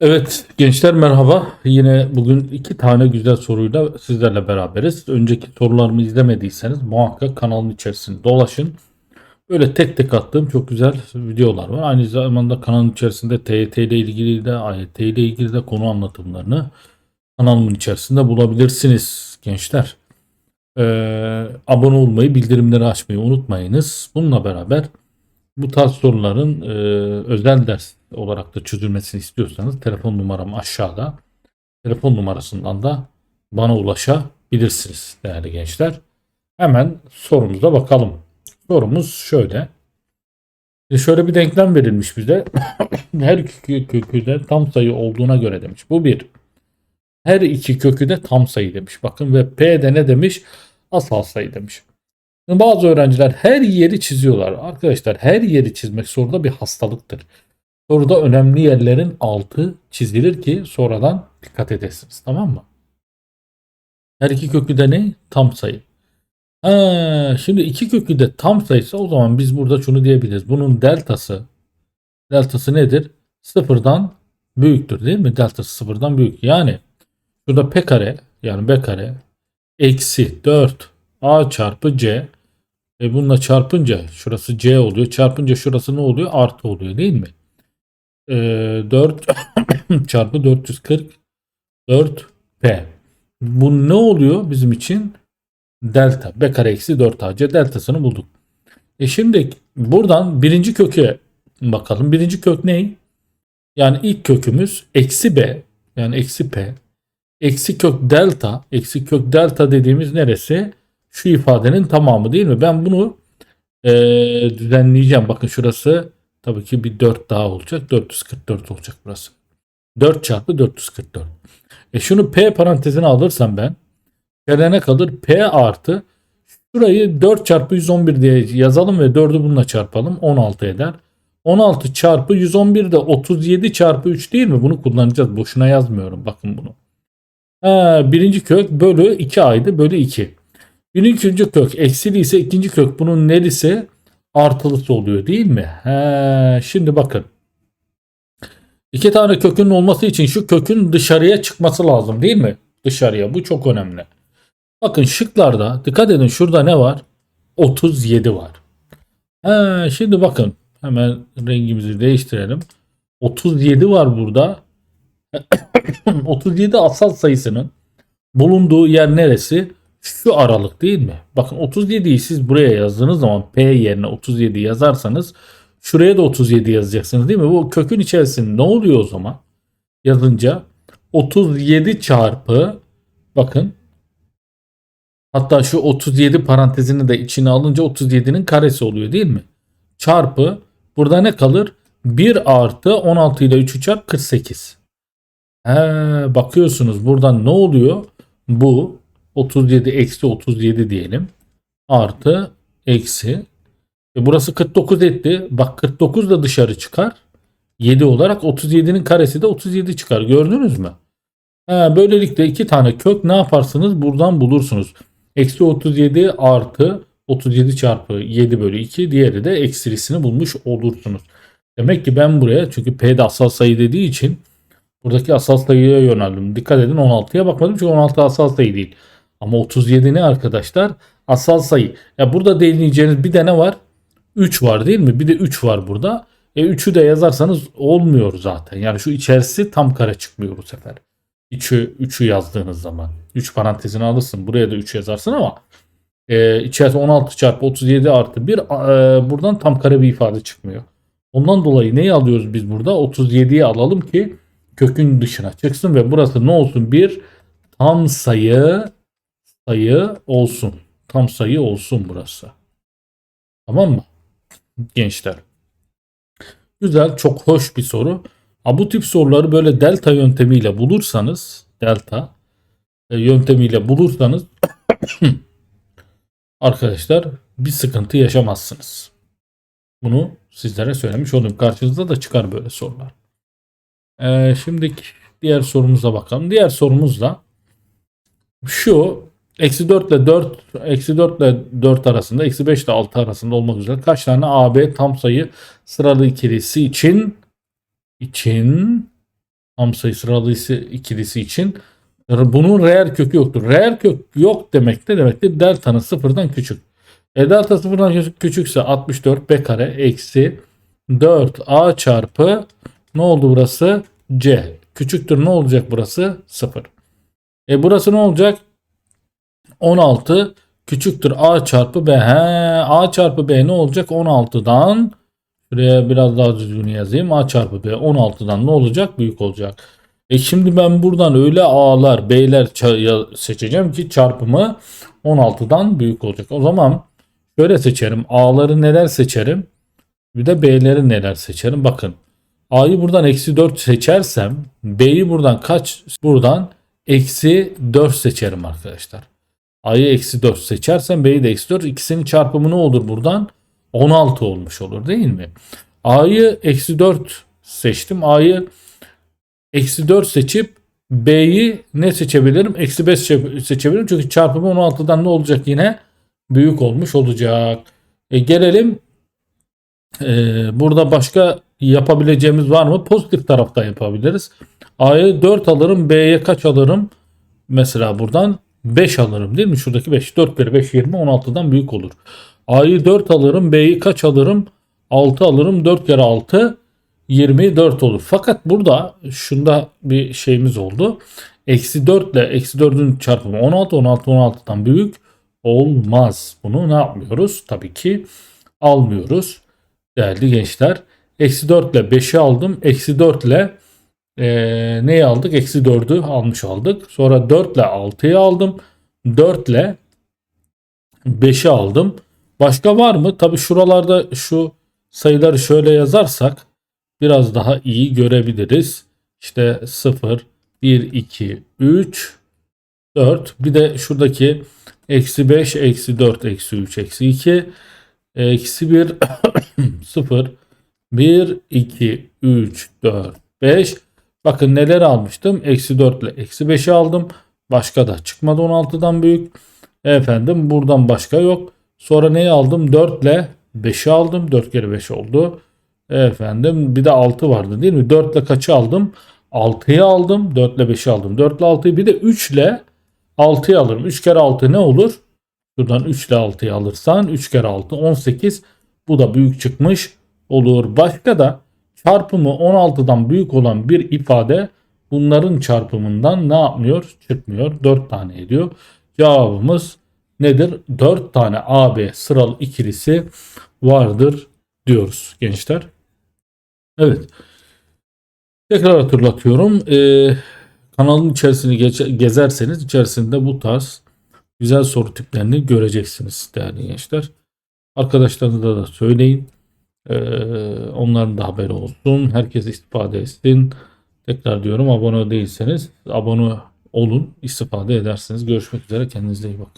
Evet gençler merhaba. Yine bugün iki tane güzel soruyla sizlerle beraberiz. Önceki sorularımı izlemediyseniz muhakkak kanalın içerisinde dolaşın. Böyle tek tek attığım çok güzel videolar var. Aynı zamanda kanalın içerisinde TYT ile ilgili de AYT ile ilgili de konu anlatımlarını kanalımın içerisinde bulabilirsiniz gençler. Ee, abone olmayı, bildirimleri açmayı unutmayınız. Bununla beraber bu tarz soruların e, özel ders olarak da çözülmesini istiyorsanız telefon numaram aşağıda. Telefon numarasından da bana ulaşabilirsiniz değerli gençler. Hemen sorumuza bakalım. Sorumuz şöyle. E, Şöyle bir denklem verilmiş bize. Her iki kökü de tam sayı olduğuna göre demiş. Bu bir. Her iki kökü de tam sayı demiş. Bakın ve P de ne demiş? Asal sayı demiş. Bazı öğrenciler her yeri çiziyorlar. Arkadaşlar her yeri çizmek soruda bir hastalıktır. Soruda önemli yerlerin altı çizilir ki sonradan dikkat edesiniz. Tamam mı? Her iki kökü de ne? Tam sayı. Ha, şimdi iki kökü de tam sayısı o zaman biz burada şunu diyebiliriz. Bunun deltası deltası nedir? Sıfırdan büyüktür değil mi? Deltası sıfırdan büyük. Yani şurada p kare yani b kare eksi 4 a çarpı c e bununla çarpınca şurası c oluyor. Çarpınca şurası ne oluyor? Artı oluyor değil mi? E, 4 çarpı 440 4p. Bu ne oluyor bizim için? Delta. B kare eksi 4ac deltasını bulduk. E şimdi buradan birinci köke bakalım. Birinci kök ne? Yani ilk kökümüz eksi b yani eksi p eksi kök delta eksi kök delta dediğimiz neresi? Şu ifadenin tamamı değil mi? Ben bunu e, düzenleyeceğim. Bakın şurası tabii ki bir 4 daha olacak. 444 olacak burası. 4 çarpı 444. E şunu p parantezine alırsam ben P'de ne kalır? P artı şurayı 4 çarpı 111 diye yazalım ve 4'ü bununla çarpalım. 16 eder. 16 çarpı 111 de 37 çarpı 3 değil mi? Bunu kullanacağız. Boşuna yazmıyorum. Bakın bunu. Ha, birinci kök bölü 2 aydı. Bölü 2. Birinci kök eksili ise ikinci kök bunun neresi? Artılısı oluyor değil mi? He, şimdi bakın. İki tane kökün olması için şu kökün dışarıya çıkması lazım değil mi? Dışarıya. Bu çok önemli. Bakın şıklarda dikkat edin şurada ne var? 37 var. He, şimdi bakın hemen rengimizi değiştirelim. 37 var burada. 37 asal sayısının bulunduğu yer neresi? Şu aralık değil mi? Bakın 37'yi siz buraya yazdığınız zaman P yerine 37 yazarsanız şuraya da 37 yazacaksınız değil mi? Bu kökün içerisinde ne oluyor o zaman? Yazınca 37 çarpı bakın hatta şu 37 parantezini de içine alınca 37'nin karesi oluyor değil mi? Çarpı burada ne kalır? 1 artı 16 ile 3'ü çarp 48. He, bakıyorsunuz buradan ne oluyor? Bu 37 eksi 37 diyelim. Artı eksi. E burası 49 etti. Bak 49 da dışarı çıkar. 7 olarak 37'nin karesi de 37 çıkar. Gördünüz mü? He, böylelikle iki tane kök ne yaparsınız? Buradan bulursunuz. Eksi 37 artı 37 çarpı 7 bölü 2. Diğeri de eksilisini bulmuş olursunuz. Demek ki ben buraya çünkü P'de asal sayı dediği için buradaki asal sayıya yöneldim. Dikkat edin 16'ya bakmadım çünkü 16 asal sayı değil. Ama 37 ne arkadaşlar? Asal sayı. Ya burada deneyeceğiniz bir de ne var? 3 var değil mi? Bir de 3 var burada. E 3'ü de yazarsanız olmuyor zaten. Yani şu içerisi tam kare çıkmıyor bu sefer. 3'ü 3'ü yazdığınız zaman. 3 parantezini alırsın. Buraya da 3 yazarsın ama e, içerisi 16 çarpı 37 artı 1 e, buradan tam kare bir ifade çıkmıyor. Ondan dolayı neyi alıyoruz biz burada? 37'yi alalım ki kökün dışına çıksın ve burası ne olsun? Bir tam sayı sayı olsun. Tam sayı olsun burası. Tamam mı? Gençler. Güzel, çok hoş bir soru. Ha, bu tip soruları böyle delta yöntemiyle bulursanız, delta e, yöntemiyle bulursanız arkadaşlar bir sıkıntı yaşamazsınız. Bunu sizlere söylemiş oldum. Karşınızda da çıkar böyle sorular. Ee, şimdi diğer sorumuza bakalım. Diğer sorumuz da şu eksi 4 ile 4 eksi 4 ile 4 arasında eksi 5 ile 6 arasında olmak üzere kaç tane AB tam sayı sıralı ikilisi için için tam sayı sıralısı ikilisi için bunun reel kökü yoktur. Reel kök yok demek ne demektir? Delta'nın sıfırdan küçük. E delta sıfırdan küçük, küçükse 64 b kare eksi 4a çarpı ne oldu burası? c. Küçüktür ne olacak burası? 0. E burası ne olacak? 16 küçüktür a çarpı b. He, a çarpı b ne olacak? 16'dan Şuraya biraz daha düzgün yazayım. A çarpı B 16'dan ne olacak? Büyük olacak. E şimdi ben buradan öyle A'lar B'ler seçeceğim ki çarpımı 16'dan büyük olacak. O zaman şöyle seçerim. A'ları neler seçerim? Bir de B'leri neler seçerim? Bakın. A'yı buradan eksi 4 seçersem B'yi buradan kaç? Buradan eksi 4 seçerim arkadaşlar. A'yı eksi 4 seçersem B'yi de eksi 4. İkisinin çarpımı ne olur buradan? 16 olmuş olur değil mi? A'yı eksi 4 seçtim. A'yı eksi 4 seçip B'yi ne seçebilirim? Eksi 5 seçebilirim. Çünkü çarpımı 16'dan ne olacak yine? Büyük olmuş olacak. E gelelim e, burada başka yapabileceğimiz var mı? Pozitif tarafta yapabiliriz. A'yı 4 alırım. B'ye kaç alırım? Mesela buradan 5 alırım değil mi? Şuradaki 5. 4 kere 5 20 16'dan büyük olur. A'yı 4 alırım. B'yi kaç alırım? 6 alırım. 4 kere 6 24 olur. Fakat burada şunda bir şeyimiz oldu. Eksi 4 ile eksi 4'ün çarpımı 16. 16 16'dan büyük olmaz. Bunu ne yapmıyoruz? Tabii ki almıyoruz. Değerli gençler. Eksi 4 ile 5'i aldım. Eksi 4 ile e, neyi aldık? Eksi 4'ü almış aldık. Sonra 4 ile 6'yı aldım. 4 ile 5'i aldım. Başka var mı? Tabi şuralarda şu sayıları şöyle yazarsak biraz daha iyi görebiliriz. İşte 0, 1, 2, 3, 4. Bir de şuradaki eksi 5, eksi 4, eksi 3, eksi 2, eksi 1, 0, 1, 2, 3, 4, 5. Bakın neler almıştım? Eksi 4 ile eksi 5'i aldım. Başka da çıkmadı 16'dan büyük. Efendim buradan başka yok. Sonra neyi aldım? 4 ile 5'i aldım. 4 kere 5 oldu. Efendim bir de 6 vardı değil mi? 4 ile kaçı aldım? 6'yı aldım. 4 ile 5'i aldım. 4 ile 6'yı bir de 3 ile 6'yı alırım. 3 kere 6 ne olur? Şuradan 3 ile 6'yı alırsan 3 kere 6 18. Bu da büyük çıkmış olur. Başka da çarpımı 16'dan büyük olan bir ifade bunların çarpımından ne yapmıyor? Çıkmıyor. 4 tane ediyor. Cevabımız nedir? 4 tane AB sıralı ikilisi vardır diyoruz gençler. Evet. Tekrar hatırlatıyorum. Ee, kanalın içerisini gezerseniz içerisinde bu tarz güzel soru tiplerini göreceksiniz değerli gençler. Arkadaşlarınıza da söyleyin. Ee, onların da haberi olsun. Herkes istifade etsin. Tekrar diyorum abone değilseniz abone olun. istifade edersiniz. Görüşmek üzere. Kendinize iyi bakın.